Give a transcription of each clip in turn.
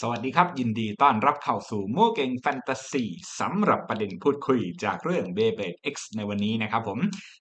สวัสดีครับ ยินดีต้อนรับเข้าสู่โมเก่งแฟนตาซีสำหรับประเด็นพูดคุยจากเรื่อง b e y b l a d e X ในวันนี้นะครับผม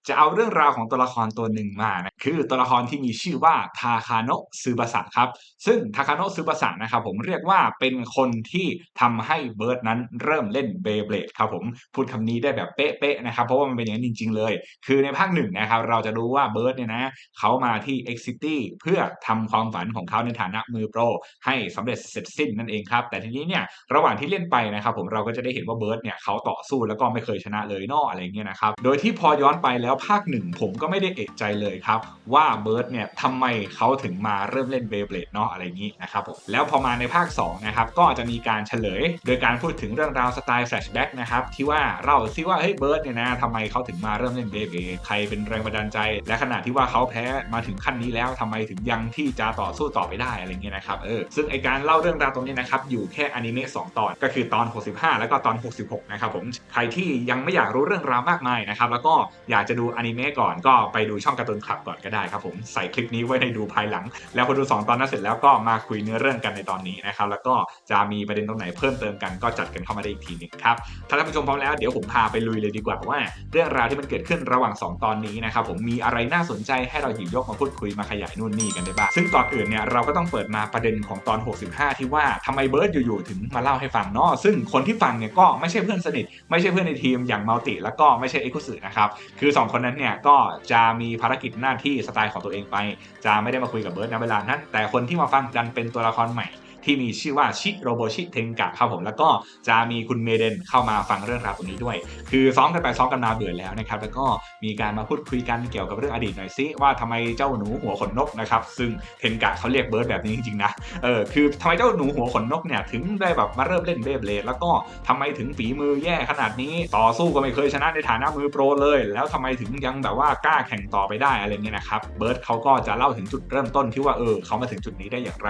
จะเอาเรื่องราวของตัวละครตัวหนึ่งมานะคือตัวละครที่มีชื่อว่าทาคาโนะซูบาสะครับ ซึ่งทาคาโนะซูบาสะนะครับผมเรียกว่าเป็นคนที่ทำให้เบิร์ดนั้นเริ่มเล่น b e y b l a d e ครับผมพูดคำนี้ได้แบบเป๊ะๆนะครับเพราะว่ามันเป็นอย่างนั้นจริง ๆ เลย คือในภาคหนึ่งนะครับเราจะรู้ว่าเบิร์ดเนี่ยนะเขามาที่ X City เพื่อทำความฝันของเขาในฐานะมือโปรให้สำเร็จเสร็จสิ้นนั่นเองครับ แต่ทีนี้เนี่ยระหว่างที่เล่นไปนะครับผมเราก็จะได้เห็นว่าเบิร์ดเนี่ยเขาต่อสู้แล้วก็ไม่เคยชนะเลยนอกอะไรเงี้ยนะครับโดยที่พอย้อนไปแล้วภาคหนึ่งผมก็ไม่ได้เอกใจเลยครับว่าเบิร์ดเนี่ยทำไมเขาถึงมาเริ่มเล่นเบเบลดเนาะอะไรงนี้นะครับผมแล้วพอมาในภาค2นะครับก็จะมีการเฉลย โดยการพูดถึงเรื่องราวสไตล์แฟลชแบ็กนะครับที่ว่าเราซิว่าเฮ้ยเบิร์ดเนี่ยนะทำไมเขาถึงมาเริ่มเล่นเบเบลดใครเป็นแรงบันดาลใจ และขณะที่ว่าเขาแพ้มาถึงขั้นนี้แล้วทำไมถึงยังที่จะต่อสู้ต่อไปได้อะไรเงี้ยนะครับเออซึ่งไอการเล่าเรื่องราวตรงนี้นะครับอยู่แค่อนิเมะ2ตอน ก็คือตอน 65 แล้วก็ตอน 66 นะครับผม ใครที่ยังไม่อยากรู้เรื่องราวมากมายนะครับ แล้วก็อยากจะดูอนิเมะก่อนก็ไปดูช่องการ์ตูนคลับก่อนก็ได้ครับผม ใส่คลิปนี้ไว้ในดูภายหลัง แล้วพอดู 2 ตอนนั้นเสร็จแล้วก็มาคุยเนื้อเรื่องกันในตอนนี้นะครับ แล้วก็จะมีประเด็นตรงไหนเพิ่มเติมกันก็จัดกันเข้ามาได้อีกทีหนึงครับ ถ้าท่านผู้ชมพร้อมแล้วเดี๋ยวผมพาไปลุยเลยดีกว่าว่า เรื่องราวที่มันเกิดขึ้นระหว่าง 2 ตอนนี้นะครับผมมีอะไรน่าสนใจให้เราหยิบยกมาพูดคุยมาขยายนู่นนี่กันได้บ้างซึ่งก่อนอื่นเนี่ยเราก็ต้องเปิดมาประเด็นของตอน 65 ที่ว่าทำไมเบิร์ดอยู่ๆถึงมาเล่าให้ฟังเนาะซึ่งคนที่ฟังเนี่ยก็ไม่ใช่เพื่อนสนิท ไม่ใช่เพื่อนในทีมอย่างมัลติแล้วก็ไม่ใช่เอ็กซ์สึนะครับคือ 2 คนนั้นเนี่ยก็จะมีภารกิจหน้าที่สไตล์ของตัวเองไป จะไม่ได้มาคุยกับเบิร์ดในเวลานั้น แต่คนที่มาฟังดันเป็นตัวละครใหม่ ที่มีชื่อว่าชิโรโบชิเทงกะครับผมแล้วก็จะมีคุณเมเดนเข้ามาฟังเรื่องราวตรงนี้ด้วย คือซ้อมกันไปซ้อมกันมาเบื่อแล้วนะครับแล้วก็มีการมาพูดคุยกันเกี่ยวกับเรื่องอดีตหน่อยซิว่าทำไมเจ้าหนูหัวขนนกนะครับซึ่งเทนกะเขาเรียกเบิร์ดแบบนี้จริงๆนะเออคือทำไมเจ้าหนูหัวขนนกเนี่ยถึงได้แบบมาเริ่มเล่นเบเบลดแล้วก็ทำไมถึงฝีมือแย่ขนาดนี้ต่อสู้ก็ไม่เคยชนะในฐานะมือโปรเลย แล้วทำไมถึงยังแบบว่ากล้าแข่งต่อไปได้อะไรเงี้ยนะครับเบิร์ดเขาก็จะเล่าถึงจุดเริ่มต้นที่ว่าเออเขามาถึงจุดนี้ได้อย่างไร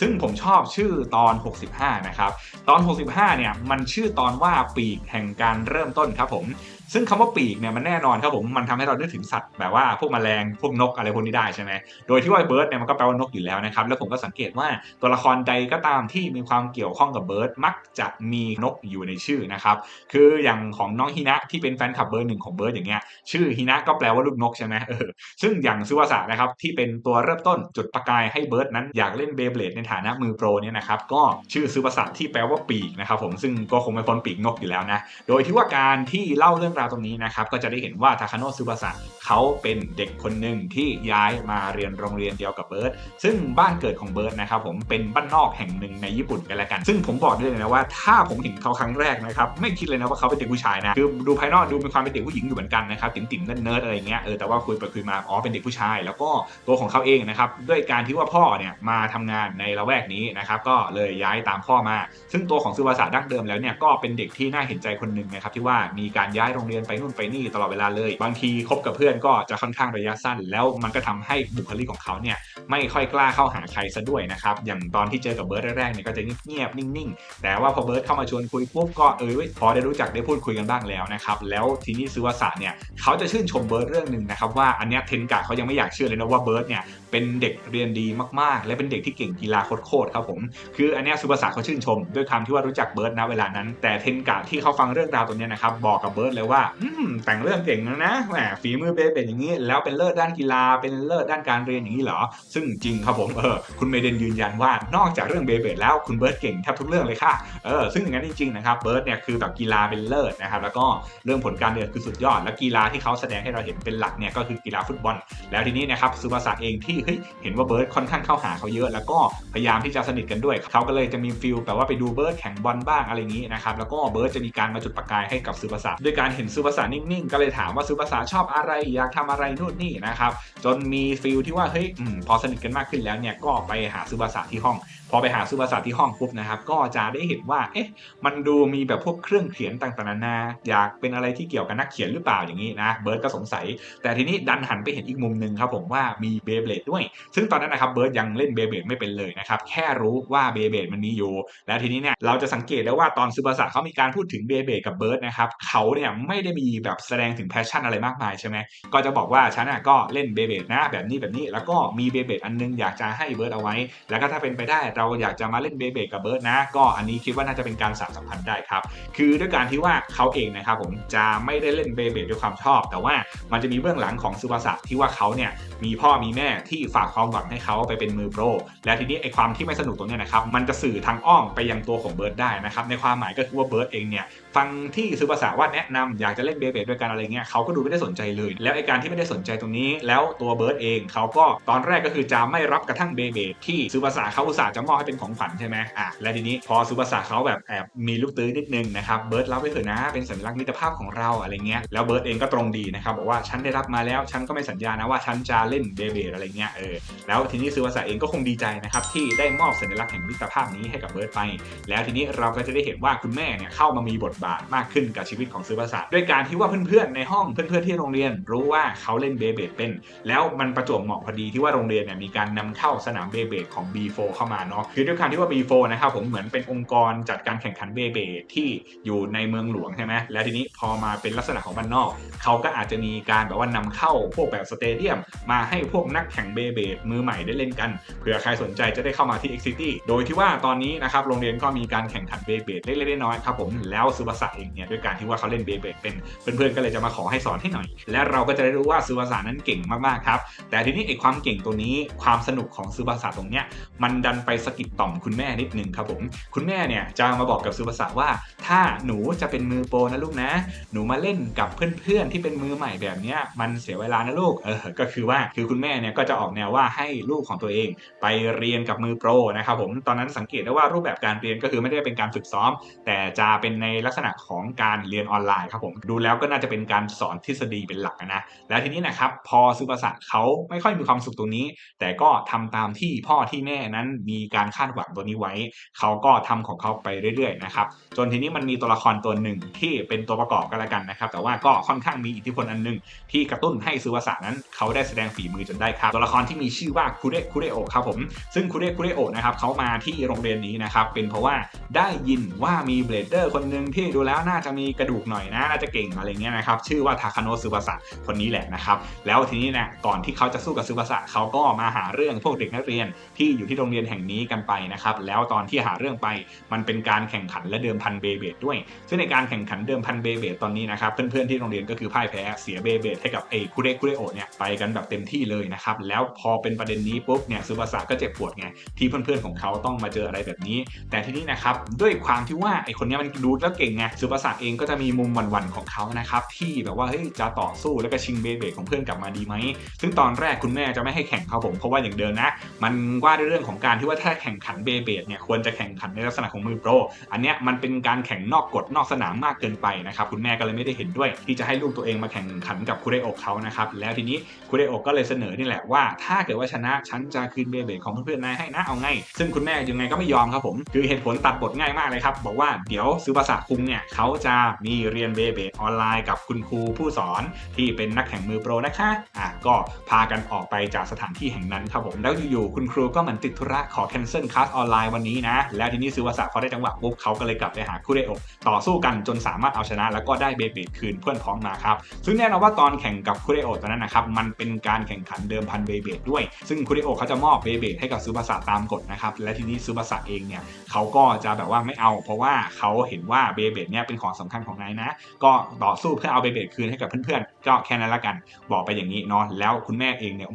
ซึ่งผมชอบชื่อตอน 65 นะครับ ตอน 65 เนี่ย มันชื่อตอนว่าปีกแห่งการเริ่มต้นครับผม ซึ่งคำว่าปีกเนี่ยมันแน่นอนครับผมมันทำให้เรานึกถึงสัตว์แบบว่าพวกแมลงพวกนกอะไรพวกนี้ได้ใช่ไหมโดยที่ว่าเบิร์ดเนี่ยมันก็แปลว่านกอยู่แล้วนะครับแล้วผมก็สังเกตว่าตัวละครใดก็ตามที่มีความเกี่ยวข้องกับเบิร์ดมักจะมีนกอยู่ในชื่อนะครับคืออย่างของน้องฮินะที่เป็นแฟนคลับเบอร์หนึ่งของเบิร์ดอย่างเงี้ยชื่อฮินะก็แปลว่าลูกนกใช่ไหมเออซึ่งอย่างซูวาสะนะครับที่เป็นตัวเริ่มต้นจุดประกายให้เบิร์ดนั้นอยากเล่นเบเบลดในฐานะมือโปรเนี่ยนะครับก็ชื่อซูวาสะที่แปลว่าปีกนะครับผมซึ่งก็คงไม่พ้นปีกนกอยู่แล้วนะโดยที่ว่าการที่เล่าเรื่องราวตรงนี้นะครับก็จะได้เห็นว่าทาคาโนะซูบาสะเขาเป็นเด็กคนหนึ่งที่ย้ายมาเรียนโรงเรียนเดียวกับเบิร์ดซึ่งบ้านเกิดของเบิร์ดนะครับผมเป็นบ้านนอกแห่งหนึ่งในญี่ปุ่นกันแล้วกัน ซึ่งผมบอกได้เลยนะว่า ถ้าผมเห็นเขาครั้งแรกนะครับไม่คิดเลยนะว่าเขาเป็นเด็กผู้ชายนะคือดูภายนอกดูเป็นความเป็นเด็กผู้หญิงอยู่เหมือนกันนะครับติ่มติ่มเนิร์ดอะไรเงี้ยเออแต่ว่าคุยไปคุยมาอ๋อเป็นเด็กผู้ชาย แล้วก็ตัวของเขาเองนะครับด้วยการที่ว่าพ่อเนี่ยมาทำงานในละแวกนี้นะครับก็เลยย้ายตามพ่อมา ซึ่งตัวของซูบาสะดั้งเดิมแล้วเนี่ยก็เป็นเด็กที่น่าเห็นใจคนหนึ่งนะครับที่ว่ามีการย้ายโรงเรียนไปนู่นไปนี่ตลอดเวลาเลย บางทีคบกับเพื่อนก็จะค่อนข้างระยะสั้น แล้วมันก็ทำให้บุคลิกของเขาเนี่ยไม่ค่อยกล้าเข้าหาใครซะด้วยนะครับอย่างตอนที่เจอกับเบิร์ดแรกๆเนี่ยก็จะเงียบๆนิ่งๆ แต่ว่าพอเบิร์ดเข้ามาชวนคุยปุ๊บก็เออพอได้รู้จักได้พูดคุยกันบ้างแล้วนะครับแล้วทีนี้ซูวาสะเนี่ยเขาจะชื่นชมเบิร์ดเรื่องหนึ่งนะครับว่าอันเนี้ยเทนกะเขายังไม่อยากเชื่อเลยนะว่าเบิร์ดเนี่ยเป็นเด็กเรียนดีมากๆ และเป็นเด็กที่เก่งกีฬาโคตรๆครับผมคืออันเนี้ยซูบาสะเขาชื่นชม ด้วยคำที่ว่ารู้จักเบิร์ดนะเวลานั้น แต่เทนกะที่เขาฟังเรื่องราวตรงนี้นะครับบอกกับเบิร์ดเลยว่าอืมแต่งเรื่องเก่งนะนะแหมฝีมือเบเป็นอย่างนี้ แล้วเป็นเลิศด้านกีฬาเป็นเลิศด้านการเรียนอย่างนี้เหรอ ซึ่งจริงครับผมเออคุณเมเดนยืนยันว่านอกจากเรื่องเบเบแล้วคุณเบิร์ดเก่งแทบทุกเรื่องเลยค่ะเออซึ่งอย่างนั้นจริงๆนะครับเบิร์ดเนี่ยคือแบบกีฬาเป็นเลิศนะครับแล้วก็เรื่องผลการเรียนคือสุดยอด และกีฬาที่เขาแสดงให้เราเห็นเป็นหลักเนี่ยก็คือกีฬาฟุตบอล แล้วทีนี้นะครับซูบาสะเองที่เฮ้ยเห็นว่าเบิร์ดค่อนข้างเข้าหาเขาเยอะแล้วก็พยายามที่จะสนิทกันด้วยเขาก็เลยจะมีฟิลแบบว่าไปดูเบิร์ดแข่งบอลบ้างอะไรอย่างนี้นะครับแล้วก็เบิร์ดจะมีการมาจุดประกายให้กับซูบาสะด้วยการเห็นซูภาษานิ่งๆ ก็เลยถามว่าซูภาษาชอบอะไรอยากทำอะไรนู่นนี่นะครับ จนมีฟิลที่ว่าเฮ้ยพอสนิทกันมากขึ้นแล้วเนี่ยก็ไปหาซูภาษาที่ห้องพอไปหาซูบาสะที่ห้องปุ๊บนะครับ ก็จะได้เห็นว่า เอ๊ะ มันดูมีแบบพวกเครื่องเขียนต่างๆนานา อยากเป็นอะไรที่เกี่ยวกับนักเขียนหรือเปล่าอย่างนี้นะ เบิร์ดก็สงสัย แต่ทีนี้ดันหันไปเห็นอีกมุมหนึ่งครับผมว่ามีเบเบดด้วย ซึ่งตอนนั้นนะครับเบิร์ดยังเล่นเบเบลดไม่เป็นเลยนะครับ แค่รู้ว่าเบเบลดมันมีอยู่ แล้วทีนี้เนี่ยเราจะสังเกตได้ว่าตอนซูบาสะเขามีการพูดถึงเบเบลดกับเบิร์ดนะครับ เขาเนี่ยไม่ได้มีแบบแสดงถึงแพชชั่นอะไรมากมายใช่ไหมก็จะบอกว่าฉันก็เล่นเบเบดนะแบบนี้แบบนี้ แล้วก็มีเบเบดอันนึงอยากจะให้เบิร์ดเอาไว้ แล้วก็ถ้าเป็นไปได้เราอยากจะมาเล่นเบเบกับเบิร์ดนะ ก็อันนี้คิดว่าน่าจะเป็นการสานสัมพันธ์ได้ครับ คือด้วยการที่ว่าเขาเองนะครับผมจะไม่ได้เล่นเบเบด้วยความชอบ แต่ว่ามันจะมีเบื้องหลังของซูบาสะที่ว่าเขาเนี่ยมีพ่อมีแม่ที่ฝากความหวังให้เขาไปเป็นมือโปร และทีนี้ไอความที่ไม่สนุกตรงเนี้ยนะครับมันจะสื่อทางอ้อมไปยังตัวของเบิร์ดได้นะครับในความหมายก็คือว่าเบิร์ดเองเนี่ยฟังที่ซูบาสะว่าแนะนำอยากจะเล่นเบเบด้วยกันอะไรเงี้ยเขาก็ดูไม่ได้สนใจเลย แล้วไอการที่ไม่ได้สนใจตรงนี้ แล้วตัวเบิร์ดเองเขาก็ตอนแรกก็คือจะไม่รับกระทั่งเบเบที่ซูบาสะเขาอุตส่าห์จะมอบให้เป็นของขวัญใช่ไหมอะและทีนี้พอซูบาสะเขาแบบแอบมีลูกตื้อนิดนึงนะครับเบิร์ดรับไปเถอะนะเป็นสัญลักษณ์มิตรภาพของเราอะไรเงี้ยแล้วเบิร์ดเองก็ตรงดีนะครับบอกว่าฉันได้รับมาแล้วฉันก็ไม่สัญญานะว่าฉันจะเล่นเบเบอะไรเงี้ยเออแล้วทีนี้ซูบาสะเองก็คงดีใจนะครับที่ได้มอบสัญลักษณ์แห่งมิตรภาพนี้ให้กับเบิร์ดไป แล้วทีนี้เราก็จะได้เห็นว่าคุณแม่เนี่ยเข้ามามีบทบาทมากขึ้นกับชีวิตของซูบาสะด้วยการที่ว่าเพื่อนๆในห้องเพื่อนๆที่โรงเรียนรู้ว่าเขาเล่นเบเบเป็น แล้วมันประจวบเหมาะพอดีที่ว่าโรงเรียนเนี่ยมีการนำเข้าสนามเบเบของ B4 เข้ามาเนาะคือด้วยการที่ว่า B4 นะครับผมเหมือนเป็นองค์กรจัดการแข่งขันเบเบที่อยู่ในเมืองหลวงใช่ไหมแล้วทีนี้พอมาเป็นลักษณะของบ้านนอกเขาก็อาจจะมีการแบบว่านำเข้าพวกแบบสเตเดียม มาให้พวกนักแข่งเบเบมือใหม่ได้เล่นกันเผื่อใครสนใจจะได้เข้ามาที่ X City โดยที่ว่าตอนนี้นะครับโรงเรียนก็มีการแข่งขันเบเบเล็กๆน้อยๆครับผมแล้วซูบาสะเองเนี่ยด้วยการที่ว่าเขาเล่นเบเบเป็นเพื่อนๆก็เลยจะมาขอให้สอนให้หน่อย และเราก็จะได้รู้ว่าซูบาสะนั้นเก่งมากๆครับแต่ทีนี้ไอ้ความเก่งตัวนี้ความสนุกของซูบาสะตรงเนี้ยมันดันไปสกิดต่อมคุณแม่นิดนึงครับผมคุณแม่เนี่ยจะมาบอกกับซูบาสะว่า ถ้าหนูจะเป็นมือโปรนะลูกนะ หนูมาเล่นกับเพื่อนๆที่เป็นมือใหม่แบบเนี้ยมันเสียเวลานะลูกเออก็คือว่าคือคุณแม่เนี่ยก็จะออกแนวว่าให้ลูกของตัวเอง ไปเรียนกับมือโปรนะครับผมตอนนั้นสังเกตได้ว่ารูปแบบการเรียนก็คือไม่ได้เป็นการฝึกซ้อม แต่จะเป็นในลักษณะของการเรียนออนไลน์ครับผมดูแล้วก็น่าจะเป็นการสอนทฤษฎีเป็นหลักนะแล้วทีนี้นะครับพอซูบาสะเขาไม่ค่อยมีความสุขตรงนี้ แต่ก็ทำตามที่พ่อที่แม่นั้นมีการคาดหวังตัวนี้ไว้ เขาก็ทำของเขาไปเรื่อยๆนะครับจนทีนี้มันมีตัวละครตัวหนึ่งที่เป็นตัวประกอบกันละกันนะครับ แต่ว่าก็ค่อนข้างมีอิทธิพลอันหนึง ที่กระตุ้นให้ซูวาสะนั้นเขาได้แสดงฝีมือจนได้ครับตัวละครที่มีชื่อว่าคุเรคุเรโอครับผมซึ่งคุเรคุเรโอนะครับเขามาที่โรงเรียนนี้นะครับเป็นเพราะว่าได้ยินว่ามีเบลเดอร์คนหนึ่งที่ดูแล้วน่าจะมีกระดูกหน่อยนะน่าจะเก่งอะไรเงี้ยนะครับชื่อว่าทาคาโนะซูวาสะคนนี้แหละนะครับแล้วทีนี้เนี่ยก่อนที่เขาจะสู้กับซูวาสะเขาก็มาหาเรื่องพวกเด็กนักเรียนที่อยู่ที่โรงเรียนแห่งนี้กันไปนะครับแล้วตอนที่หาเรื่องไปมันเป็นการแข่งขันและเดิมพันเบเบดด้วย ซึ่งในการแข่งขันเดิมพันเบเบดตอนนี้นะครับเพื่อนๆที่โรงเรียนก็คือพ่ายแพ้เสียเบเบดให้กับไอ้คุเรคุเรโอเนี่ยไปกันแบบเต็มที่เลยนะครับแล้วพอเป็นประเด็นนี้ปุ๊บเนี่ยซูบาสะก็เจ็บปวดไงที่เพื่อนๆของเขาต้องมาเจออะไรแบบนี้ แต่ทีนี้นะครับด้วยความที่ว่าไอ้คนนี้มันดูแล้วเก่งไงซูบาสะเองก็จะมีมุมหวันๆของเขานะครับที่แบบว่าเฮ้ยจะต่อสู้แล้วก็ชิงเบเบดของเพื่อนกลับมาดีไหมซึ่งตอนแรกคุณแม่จะไม่ให้แข่งครับผมเพราะว่าอย่างเดิมนะ มันว่าด้วยเรื่องของการที่ว่าถ้าแข่งขันเบเบดเนี่ยควรจะแข่งขันในลักษณะของมือโปร อันเนี้ยมันเป็นการแข่งนอกกฎนอกสนามมากเกินไปนะครับคุณแม่ก็เลยไม่ได้เห็นด้วย ที่จะให้ลูกตัวเองมาแข่งขันกับคุเรโอะเขานะครับแล้วทีนี้คุเรโอะก็เลยเสนอนี่แหละว่า ถ้าเกิดว่าชนะฉันจะคืนเบเบดของเพื่อนๆนายให้นะเอาไง ซึ่งคุณแม่ยังไงก็ไม่ยอมครับผมคือเหตุผลตัดบทง่ายมากเลยครับบอกว่าเดี๋ยวซูบาสะคุงเนี่ยเขาจะมีเรียนเบเบดออนไลน์กับคุณครูผู้สอนที่เป็นนักแข่งมือโปรนะคะอะก็พากันออกไปจากสถานที่แห่งนั้นครับผมแล้วอยู่ๆคุณครูก็เหมือนติดธุระขอแคนเซิลคลาสออนไลน์วันนี้นะ แล้วทีนี้ซูวาสะพอได้จังหวะปุ๊บเขาก็เลยกลับไปหาคุเรโอต่อสู้กันจนสามารถเอาชนะ แล้วก็ได้เบเบดคืนเพื่อนพ้องมาครับซึ่งแน่นอนว่าตอนแข่งกับคุเรโอตอนนั้นนะครับมันเป็นการแข่งขันเดิมพันเบเบดด้วย ซึ่งคุเรโอเขาจะมอบเบเบดให้กับซูบาสะตามกฎนะครับและทีนี้ซูบาสะเองเนี่ยเขาก็จะแบบว่าไม่เอา เพราะว่าเขาเห็นว่าเบเบดเนี่ยเป็นของสำคัญของนายนะ ก็ต่อสู้เพื่อเอาเบเบดคืนให้กับเพื่อนๆก็แค่นั้นละกันบอกไปอย่างนี้เนาะแล้วคุณแม่เองเนี่ย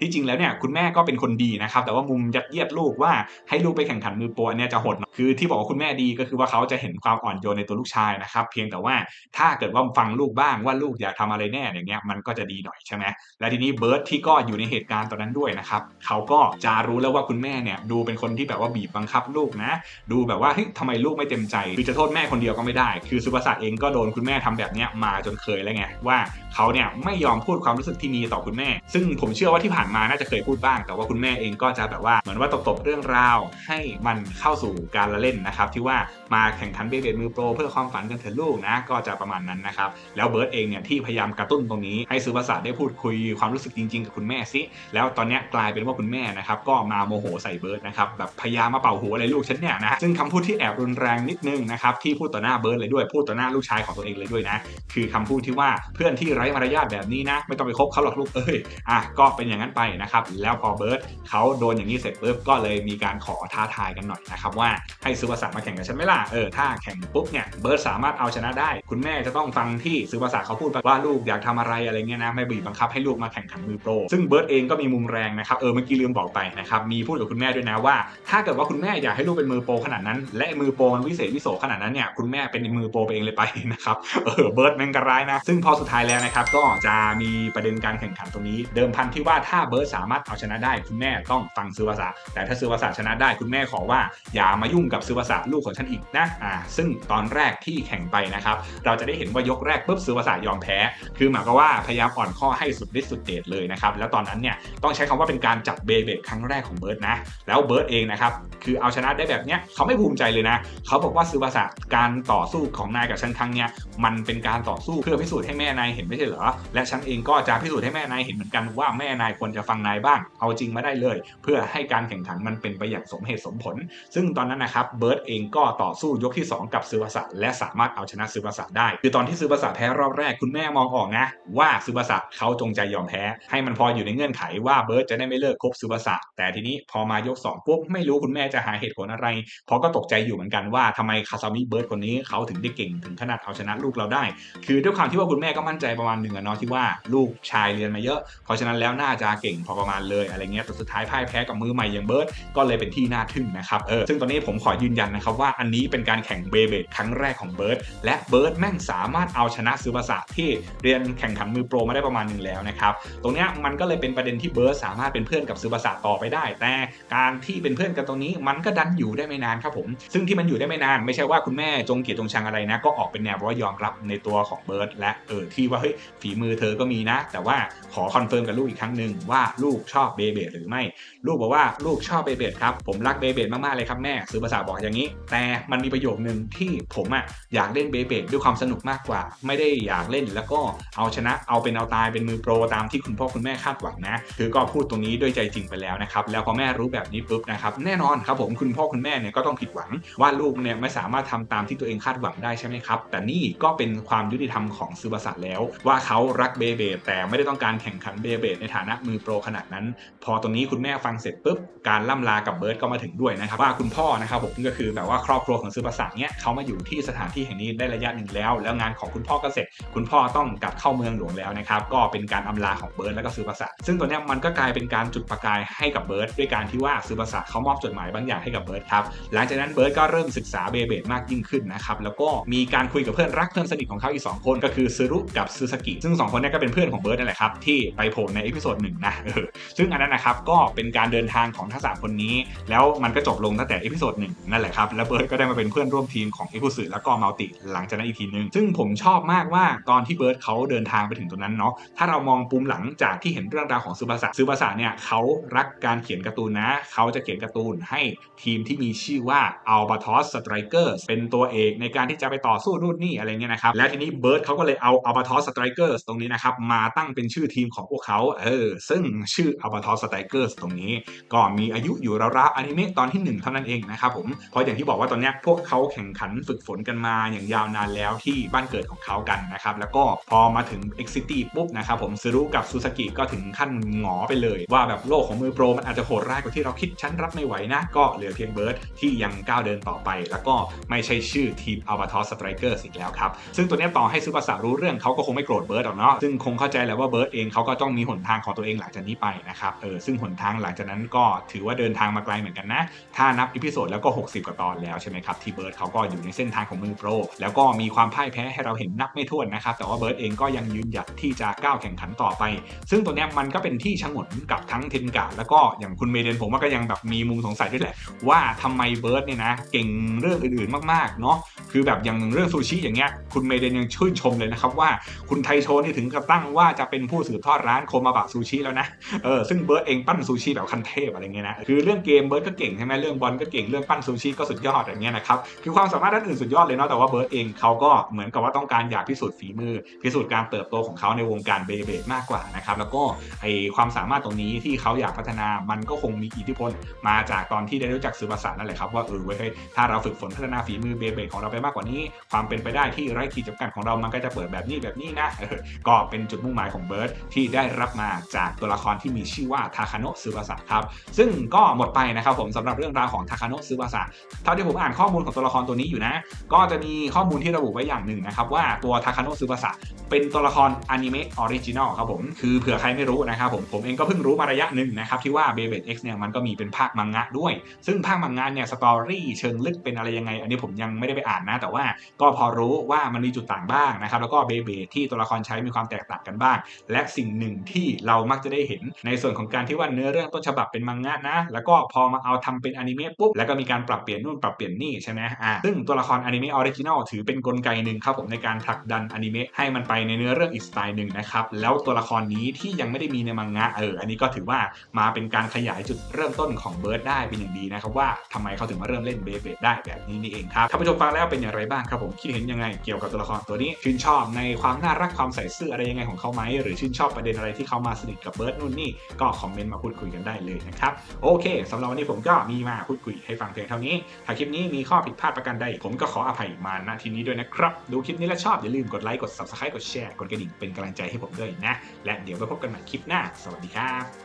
ที่จริงแล้วเนี่ยคุณแม่ก็เป็นคนดีนะครับแต่ว่ามุมยัดเยียดลูกว่าให้ลูกไปแข่งขันมือโปรอันเนี่ยจะโหดหน่อยคือที่บอกว่าคุณแม่ดีก็คือว่าเขาจะเห็นความอ่อนโยนในตัวลูกชายนะครับเพียงแต่ว่าถ้าเกิดว่าฟังลูกบ้างว่าลูกอยากทำอะไรแน่อย่างเงี้ยมันก็จะดีหน่อยใช่ไหมและทีนี้เบิร์ดที่ก็อยู่ในเหตุการณ์ตอนนั้นด้วยนะครับเขาก็จะรู้แล้วว่าคุณแม่เนี่ยดูเป็นคนที่แบบว่าบีบบังคับลูกนะ ดูแบบว่าเฮ้ยทำไมลูกไม่เต็มใจคือจะโทษแม่คนเดียวก็ไม่ได้ คือสุภาษาเองก็โดนคุณแม่ทำแบบเนี้ยมาจนเคยแล้วไงว่าเขาเนี่ยไม่ยอมพูดความรู้สึกที่มีต่อคุณแม่ ซึ่งผมเชื่อว่าที่ผ่านมาน่าจะเคยพูดบ้าง แต่ว่าคุณแม่เองก็จะแบบว่าเหมือนว่าตบเรื่องราวให้มันเข้าสู่การละเล่นนะครับ ที่ว่ามาแข่งขันเบเบดมือโปรเพื่อความฝันกันเถอะลูกนะ ก็จะประมาณนั้นนะครับ แล้วเบิร์ดเองเนี่ยที่พยายามกระตุ้นตรงนี้ให้สุภาษาได้พูดคุยความรู้สึกจริงๆ กับคุณแม่ซิ แล้วตอนเนี้ยกลายเป็นว่าคุณแม่นะครับก็มาโมโหใส่เบิร์ดนะครับแบบพยายามมาเป่าหูอะไรลูกฉันเนี่ยนะซึ่งคำพูดที่แอบรุนแรงนิดนึงนะครับที่พูดต่อหน้าเบิร์ดเลยด้วยพูดต่อหน้าลูกชายของตัวเองเลยด้วยนะคือคำพูดที่ว่าเพื่อนที่ไร้มารยาทแบบนี้นะไม่ต้องไปคบเขาหรอกลูกเอ้ยอะก็เป็นอย่างนั้นไปนะครับแล้วพอเบิร์ดเขาโดนอย่างนี้เสร็จปุ๊บก็เลยเลยมีการขอท้าทายกันหน่อยนะครับว่าให้ซื้อภาษามาแข่งกับฉันไหมล่ะเออถ้าแข่งปุ๊บเนี่ยเบิร์ดสามารถเอาชนะได้ คุณแม่จะต้องฟังที่ซื้อภาษาเขาพูดว่าลูกอยากทำอะไรอะไรเงี้ยนะไม่บีบบังคับให้ลูกมาแข่งขันมือโปรซึ่งเบิร์ดเองก็มีมุมแรงนะครับเออเมื่อกี้ลืมบอกไปนะครับมีพูดกับคุณแม่ด้วยนะว่า ถ้าเกิดว่าคุณแม่อยากให้ลูกเป็นมือโปรขนาดนั้น และมือโปรมันวิเศษวิโสขนาดนั้นเนี่ยคุณแม่เป็นมือโปรไปเองเลยไปนะครับเออเบิร์ดแม่งกระไรนะซึ่งพอสุดท้ายแล้วนะครับก็จะมีประเด็นการแข่งขันตรงนี้ เดิมพันที่ว่าถ้าเบิร์ดสามารถเอาชนะได้ คุณแม่ต้องฟังซื้อภาษาแต่ถ้าซื้อภาษาชนะได้คุณแม่ขอว่าอย่ามายุ่งกับซื้อภาษาลูกของฉันอีกนะอ่าซึ่งตอนแรกที่แข่งไปนะครับ เราจะได้เห็นว่ายกแรกปุ๊บซื้อภาษายอมแพ้ คือหมายความว่าพยายามอ่อนข้อให้สุดฤทธิ์สุดเดชเลยนะครับ แล้วตอนนั้นเนี่ยต้องใช้คำว่าเป็นการจับเบเบครั้งแรกของเบิร์ดนะ แล้วเบิร์ดเองนะครับ คือเอาชนะได้แบบเนี้ยเขาไม่ภูมิใจเลยนะ เขาบอกว่าซื้อภาษาการต่อสู้ของนายกับฉันครั้งเนี้ยมันเป็นการต่อสู้เพื่อพิสูจน์ให้แม่นายเห็นไม่ใช่เหรอ และฉันเองก็จะพิสูจน์ให้แม่นายเห็นเหมือนกันว่าแม่นายควรจะฟังนายบ้าง เอาจริงมาได้เลย เพื่อให้การแข่งขันมันเป็นไปอย่างสมเหตุสมผล ซึ่งตอนนั้นนะครับเบิร์ดเองก็ต่อสู้ยกที่ 2 กับซื้อภาษาและสามารถเอาชนะซื้อภาษาได้ คือตอนที่ซื้อภาษาแพ้รอบแรกคุณแม่มองออกนะ ว่าซื้อภาษาเขาจงใจยอมแพ้ ให้มันพออยู่ในเงื่อนไขว่าเบิร์ดจะได้ไม่เลิกคบซื้อภาษาแต่ทีนี้พอมายก2ปุ๊บไม่รู้คุณแม่จะหาเหตุผลอะไรเพราะก็ตกใจอยู่เหมือนกันว่าทำไมคาซามิเบิร์ดคนนี้เขาถึงได้เก่งถึงขนาดเอาชนะลูกเราได้ คือด้วยความที่ว่าคุณแม่ก็มั่นใจประมาณหนึ่งอะเนาะที่ว่าลูกชายเรียนมาเยอะ เพราะฉะนั้นแล้วน่าจะเก่งพอประมาณเลยอะไรเงี้ยแต่สุดท้ายพ่ายแพ้กับมือใหม่อย่างเบิร์ดก็เลยเป็นที่น่าทึ่งนะครับเออซึ่งตอนนี้ผมขอยืนยันนะครับว่าอันนี้เป็นการแข่งเบเบดครั้งแรกของเบิร์ดและเบิร์ดแม่งสามารถเอาชนะซูบาสะที่เรียนแข่งขันมือโปรมาได้ประมาณหนึ่งแล้วนะครับตรงนี้มันก็เลยเป็นประเด็นที่เบิร์ดสามารถเป็นเพื่อนกับซูบาสะต่อไปได้ แต่การที่เป็นเพื่อนกันตรงนี้มันก็ดันอยู่ได้ไม่นานครับผม ซึ่งที่มันอยู่ได้ไม่นานไม่ใช่ว่าคุณแม่จงเกียดจงชังอะไรนะ ก็ออกเป็นแนวว่ายอมรับในตัวของเบิร์ดและเออที่ว่าเฮ้ยฝีมือเธอก็มีนะ แต่ว่าขอคอนเฟิร์มกับลูกอีกครั้งหนึ่งว่าลูกชอบเบเบดหรือไม่ ลูกบอกว่าลูกชอบเบเบดครับผมรักเบเบดมากๆเลยครับแม่ซื้อภาษาบอกอย่างนี้ แต่มันมีประโยคนึงที่ผมอะอยากเล่นเบเบดด้วยความสนุกมากกว่า ไม่ได้อยากเล่นแล้วก็เอาชนะเอาเป็นเอาตายเป็นมือโปรตามที่คุณพ่อคุณแม่คาดหวังนะ คือก็พูดตรงนี้ด้วยใจจริงไปแล้วนะครับ แล้วพอแม่รู้แบบนี้ปุ๊บนะครับแน่นอนครับผมคุณพ่อคุณแม่เนี่ยก็ต้องผิดหวังว่าลูกเนี่ยไม่สามารถทำตามที่ตัวเองคาดหวังได้ใช่ไหมครับ แต่นี่ก็เป็นความยุติธรรมของซูบาสะแล้ว ว่าเขารักเบเบดแต่ไม่ได้ต้องการแข่งขันเบเบดในฐานะมือโปรขนาดนั้น พอตรงนี้คุณแม่ฟังเสร็จปุ๊บการล่ำลากับเบิร์ดก็มาถึงด้วยนะครับว่าคุณพ่อนะครับผมก็คือแบบว่าครอบครัวของซูบาสะเนี่ยเขามาอยู่ที่สถานที่แห่งนี้ได้ระยะหนึ่งแล้ว แล้วงานของคุณพ่อก็เสร็จ คุณพ่อต้องกลับเข้าเมืองหลวงแล้วนะครับก็เป็นการอำลาของเบิร์ดแล้วก็ซูบาสะซึ่งตัวเนี้ยมันก็กลายเป็นการจุดประกายให้กับเบิร์ดด้วยการที่ว่าซูบาสะเขามอบจดหมายบางอย่างให้กับเบิร์ดครับหลังจากนั้นเบิร์ดก็เริ่มศึกษาเบเบดมากยิ่งขึ้นนะครับแล้วก็มีการคุยกับเพื่อนรักเพื่อนสนิทของเขาอีก 2 คนก็คือซึรุกับซูซากิซึ่ง 2 คนนี้ก็เป็นเพื่อนของเบิร์ดนั่นแหละครับที่ไปโผล่ในเอพิโซดหนึ่งนะเออซึ่งอันนั้นนะครับก็เป็นการเดินทางของทั้งสามคนนี้ แล้วมันก็จบลงตั้งแต่เอพิโซดหนึ่งนั่นแหละครับแล้วเบิร์ดก็ได้มาเป็นเพื่อนร่วมทีมของเอคุสึแล้วก็มัลติหลังจากนั้นอีกทีนึง ซึ่งผมชอบมากว่าตอนที่เบิร์ดเขาเดินทางไปถึงตรงนั้นเนาะถ้าเรามองปุ่มหลังจากที่เห็นเรื่องราวของซูบาสะซูบาสะเนี่ยเขารักการเขียนการ์ตูนนะเขาจะเขียนการ์ตูนให้ทีมที่มีชื่อว่า Albatross Strikers เป็นตัวเอกในการที่จะไปต่อสู้รุ่นนี่อะไรเงี้ยนะครับแล้วทีนี้เบิร์ดเขาก็เลยเอา Albatross Strikers ตรงนี้นะครับมาตั้งเป็นชื่อทีมของพวกเขาเออซึ่งชื่อ Albatross Strikers ตรงนี้ ก็มีอายุอยู่ราวๆอนิเมะตอนที่ 1 เท่านั้นเองนะครับผมเพราะอย่างที่บอกว่าตอนเนี้ยพวกเขาแข่งขันฝึกฝนกันมาอย่างยาวนานแล้วที่บ้านเกิดของเขากันนะครับแล้วก็พอมาถึง X City ปุ๊บนะครับผมซึรุกับซูซากิก็ถึงขั้นหงอไปเลย ว่าแบบโลกของมือโปรมันอาจจะโหดร้ายกว่าที่เราคิดฉันรับไม่ไหวนะ ก็เหลือเพียงเบิร์ดที่ยังก้าวเดินต่อไป แล้วก็ไม่ใช่ชื่อทีม a l b a t o s Strikers อีกแล้วครับ ซึ่งตัวนี้ต่อให้ซูบาสะรู้เรื่องเขาก็คงไม่โกรธเบิร์ดหรอกเนาะซึ่งคงเข้าใจแล้วว่าเบิร์ดเองเขาก็ต้องมีหนทางของตัวเองหลังจากนี้ไปนะครับเออซึ่งหนทางหลังจากนั้นก็ถือว่าเดินทางมาไกลเหมือนกันนะ ถ้านับอีพิโซดแล้วก็ 60 กว่าตอนแล้วใช่ไหมครับที่เบิร์ดเขาก็อยู่ในเส้นทางของมือโปร แล้วก็มีความพ่ายแพ้ให้เราเห็นนับไม่ถ้วนนะครับแต่ว่าเบิร์ดเองก็ยังยืนหยัดที่จะก้าวแข่งขันต่อไป ซึ่งตัวเนี้ยมันก็เป็นที่ชงนกับทั้งเทนกาแล้วก็อย่างคุณเมเดนผมว่าก็ยังแบบมีมุมสงสัยด้วยแหละ ว่าทำไมเบิร์ดเนี่ยนะเก่งเรื่องอื่นๆมากๆเนาะคือแบบอย่างเรื่องซูชิอย่างเงี้ยคุณเมเดนยังชื่นชมเลยนะครับว่าคุณไทโชนี่ถึงกับตั้งว่าจะเป็นผู้สืบทอดร้านโคมาบะซูชิแล้วนะเออซึ่งเบิร์ดเองปั้นซูชิแบบคันเทพอะไรเงี้ยนะคือเรื่องเกมเบิร์ดก็เก่งใช่ไหมเรื่องบอลก็เก่งเรื่องปั้นซูชิก็สุดยอดอย่างเงี้ยนะครับคือความสามารถด้านอื่นสุดยอดเลยเนาะแต่ว่าเบิร์ดเองเขาก็เหมือนกับว่าต้องการอยากพิสูจน์ฝีมือ พิสูจน์การเติบโตของเขาในวงการเบเบดมากกว่านะครับแล้วก็ไอความสามารถตรงนี้ที่เขาอยากพัฒนามันก็คงมีอิทธิพล มาจากตอนที่ได้รู้จักซูบาสะนั่นแหละครับว่าเออเว้ยถ้าเราฝึกฝนพัฒนาฝีมือเบเบดของเราไปมากกว่านี้ ความเป็นไปได้ที่ไร้ขีดจำกัดของเรามันก็จะเปิดแบบนี้แบบนี้นะก็เป็นจุดมุ่งหมายของเบิร์ดที่ได้รับมาจากตัวละครที่มีชื่อว่าทาคาโนะซูบาสะครับซึ่งก็หมดไปนะครับผมสำหรับเรื่องราวของทาคาโนะซึบาสะเท่าที่ผมอ่านข้อข้อมูลของตัวละครตัวนี้อยู่นะ ก็จะมีข้อมูลที่ระบุไว้อย่างหนึ่งนะครับว่าตัวทาคาโนะซึบาสะเป็นตัวละครอนิเมะออริจินอลครับผมคือเผื่อใครไม่รู้นะครับผมผมเองก็เพิ่งรู้มาระยะหนึ่งนะครับที่ว่าเบเบ X เเนี่ยมันก็มีเป็นภาคมังงะด้วย ซึ่งภาคมังงะเนี่ยสตอรี่เชิงลึกเป็นอะไรยังไง อันนี้ผมยังไม่ได้ไปอ่านนะ แต่ว่าก็พอรู้ว่ามันมีจุดต่างบ้างนะครับแล้วก็เบเบดที่ตัวละครใช้มีความแตกต่างกันบ้าง และสิ่งหนึ่งที่เรามักจะได้เห็นในส่วนของการที่ว่าเนื้อเรื่องต้นฉบับเป็นมังงะนะ แล้วก็พอมาเอาทำเป็นอนิเมะปุ๊บแล้วก็มีการปรับเปลี่ยนนู่นปรับเปลี่ยนนี่ใช่ไหมอ่าซึ่งตัวละครอนิเมะออริจินอลถือเป็นกลไกหนึ่งครับผมในการผลักดันอนิเมะให้มันไปในเนื้อเรื่องอีกสไตล์หนึ่งนะครับแล้วตัวละครนี้ที่ยังไม่ได้มีในมังงะเอออันนี้ก็ถือว่ามาเป็นการขยายจุดเริ่มต้นของเบิร์ดได้เป็นอย่างดีนะครับว่าทำไมเขาถึงมาเริ่มเล่นเบเบดได้แบบนี้นี่เองครับท่านผู้ชมฟังแล้วเป็นอย่างไรบ้างครับผมคิดเห็นยังไงเกี่ยวกับตัวละครตัวนี้ชื่นชอบในความน่ารักความใส่ซื่ออะไรยังไงของเขาไหมหรือชื่นชอบประเด็นอะไรที่เขามาสนิทกับเบิร์ดนู่นนี่ก็คอมเมนต์มาพูดคุยกันได้เลยนะครับโอเคสำหรับวันนี้ผมก็มีมาพูดคุยให้ฟังเพียงเท่านี้ถ้าคลิปนี้มีข้อผิดพลาดประการใด ผมก็ขออภัยมาณที่นี้ด้วยนะครับ ดูคลิปนี้แล้วชอบ อย่าลืมกดไลค์ กด subscribe กดแชร์ กดกระดิ่งเป็นกำลังใจให้ผมด้วยนะ และเดี๋ยวไปพบกันใหม่คลิปหน้า สวัสดีครับ